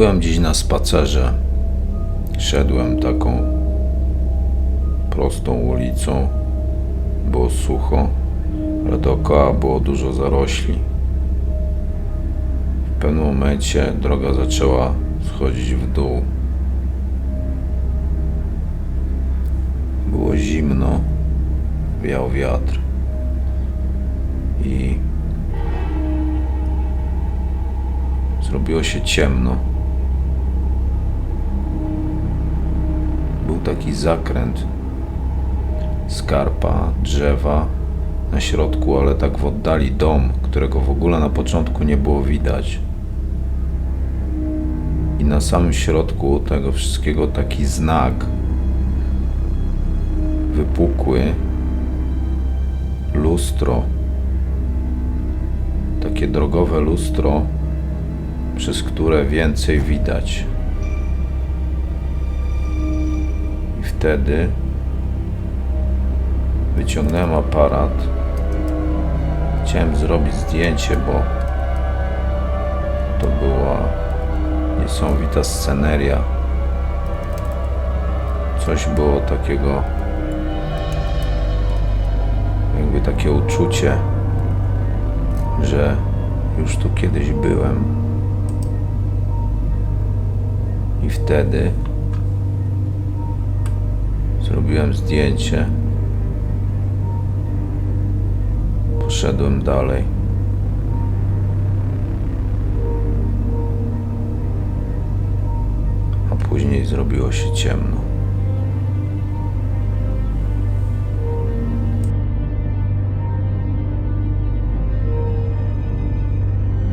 Byłem dziś na spacerze. Szedłem taką prostą ulicą. Było sucho, ale dookoła było dużo zarośli. W pewnym momencie droga zaczęła schodzić w dół. Było zimno, wiał wiatr i zrobiło się ciemno. Taki zakręt, skarpa, drzewa, na środku, ale tak w oddali dom, którego w ogóle na początku nie było widać. I na samym środku tego wszystkiego taki znak wypukły lustro, takie drogowe lustro, przez które więcej widać. Wtedy wyciągnąłem aparat. Chciałem zrobić zdjęcie, bo to była niesamowita sceneria. Coś było takiego, jakby takie uczucie, że już tu kiedyś byłem. I wtedy zrobiłem zdjęcie. Poszedłem dalej. A później zrobiło się ciemno.